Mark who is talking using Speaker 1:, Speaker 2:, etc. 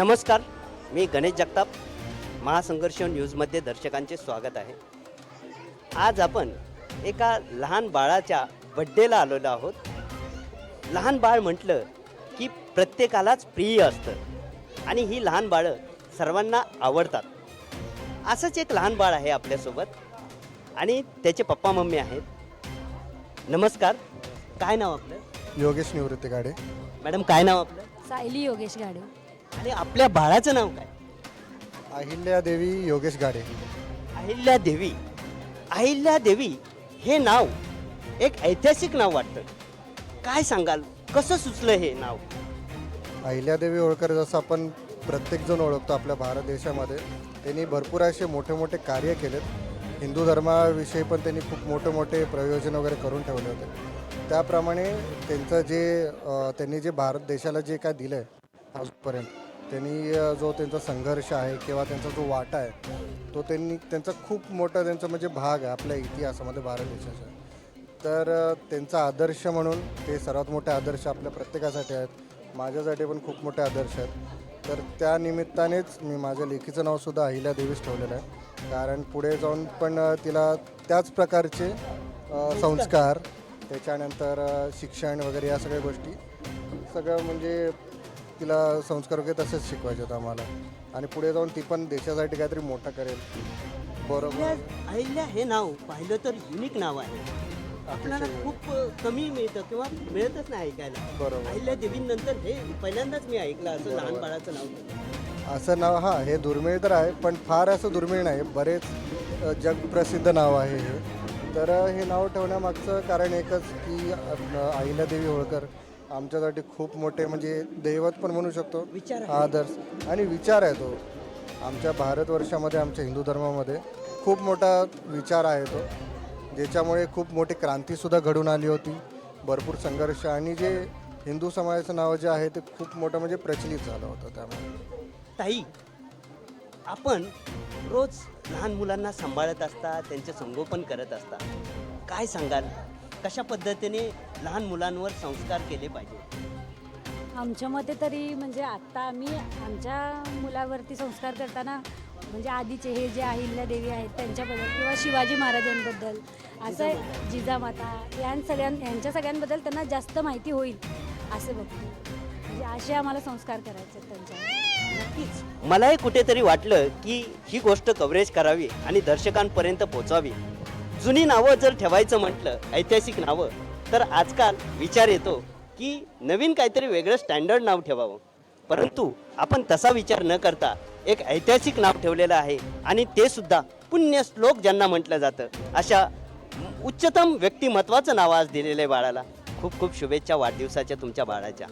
Speaker 1: नमस्कार मी गणेश जगताप महासंघर्ष न्यूजमध्ये दर्शकांचे स्वागत आहे. आज आपण एका लहान बाळाच्या बड्डेला आलेलो आहोत. लहान बाळ म्हटलं की प्रत्येकालाच प्रिय असतं आणि ही लहान बाळं सर्वांना आवडतात. असंच एक लहान बाळ आहे आपल्यासोबत आणि त्याचे पप्पा मम्मी आहेत. नमस्कार काय नाव आपलं?
Speaker 2: योगेश निवृत्ती गाडे
Speaker 1: मॅडम काय नाव आपलं?
Speaker 3: सायली योगेश गाडे.
Speaker 1: आणि आपल्या बाळाचं नाव काय?
Speaker 2: अहिल्या देवी योगेश गाडे.
Speaker 1: अहिल्या देवी अहिल्या देवी हे नाव एक ऐतिहासिक नाव वाटतं. काय सांगाल? कसं सुचलं हे नाव?
Speaker 2: अहिल्यादेवी होळकर जसं आपण प्रत्येकजण ओळखतो आपल्या भारत देशामध्ये त्यांनी भरपूर असे मोठे मोठे कार्य केलेत. हिंदू धर्माविषयी पण त्यांनी खूप मोठे मोठे प्रयोजन वगैरे करून ठेवले होते. त्याप्रमाणे त्यांचं जे अ, त्यांनी जे भारत देशाला जे काय दिलं आहे आजपर्यंत त्यांनी जो त्यांचा संघर्ष आहे किंवा त्यांचा जो वाटा आहे तो त्यांनी त्यांचा खूप मोठा त्यांचा म्हणजे भाग आहे आपल्या इतिहासामध्ये भारत देशाचा. तर त्यांचा आदर्श म्हणून ते सर्वात मोठे आदर्श आपल्या प्रत्येकासाठी आहेत. माझ्यासाठी पण खूप मोठे आदर्श आहेत. तर त्या निमित्तानेच मी माझ्या लेखीचं नावसुद्धा अहिल्या देवीस ठेवलेलं आहे. कारण पुढे जाऊन पण तिला त्याच प्रकारचे संस्कार त्याच्यानंतर शिक्षण वगैरे या सगळ्या गोष्टी सगळं म्हणजे तिला संस्कार वगैरे तसेच शिकवायचे होते आम्हाला. आणि पुढे जाऊन ती पण देशासाठी काहीतरी मोठं करेल. बरोबर.
Speaker 1: अहिल्या अहिल्या हे नाव पाहिलं तर युनिक नाव आहे. आपल्याला खूप अ, कमी मिळतं किंवा मिळतच नाही ऐकायला.
Speaker 2: बरोबर.
Speaker 1: अहिल्या देवीनंतर हे पहिल्यांदाच मी ऐकलं असं लहान बाळाचं नाव.
Speaker 2: असं नाव हां हे दुर्मिळ तर आहे पण फार असं दुर्मिळ नाही. बरेच अ, जगप्रसिद्ध नाव आहे हे. तर अ, हे नाव ठेवण्यामागचं कारण एकच की अ, अहिल्यादेवी होळकर आमच्यासाठी खूप मोठे म्हणजे दैवत पण म्हणू शकतो. आदर्श आणि विचार आहे तो. आमच्या भारतवर्षामध्ये आमच्या हिंदू धर्मामध्ये खूप मोठा विचार आहे तो ज्याच्यामुळे खूप मोठी क्रांतीसुद्धा घडून आली होती. भरपूर संघर्ष आणि जे हिंदू समाजाचं नाव जे आहे ते खूप मोठं म्हणजे प्रचलित झालं होतं त्यामुळे.
Speaker 1: ताई आपण रोज लहान मुलांना सांभाळत असता त्यांचे संगोपन करत असता काय सांगाल? कशा पद्धतीने लहान मुलांवर संस्कार केले पाहिजे?
Speaker 3: आमच्या मते तरी म्हणजे आत्ता आम्ही आमच्या मुलावरती संस्कार करताना म्हणजे आधीचे हे जे अहिल्या देवी आहेत त्यांच्याबद्दल किंवा शिवाजी महाराजांबद्दल असं जिजामाता. यां सगळ्यां यांच्या सगळ्यांबद्दल त्यांना जास्त माहिती होईल असं बघतो. म्हणजे असे आम्हाला संस्कार करायचे आहेत त्यांच्यावर.
Speaker 1: नक्कीच. मलाही कुठेतरी वाटलं की ही गोष्ट कव्हरेज करावी आणि दर्शकांपर्यंत पोचावी. जुनी नावं जर ठेवायचं म्हटलं ऐतिहासिक नावं तर आजकाल विचार येतो की नवीन काहीतरी वेगळं स्टँडर्ड नाव ठेवावं. परंतु आपण तसा विचार न करता एक ऐतिहासिक नाव ठेवलेलं आहे आणि ते सुद्धा पुण्य श्लोक ज्यांना म्हटलं जातं अशा उच्चतम व्यक्तिमत्वाचं नाव आज दिलेलं आहे बाळाला. खूप खूप शुभेच्छा वाढदिवसाच्या तुमच्या बाळाच्या.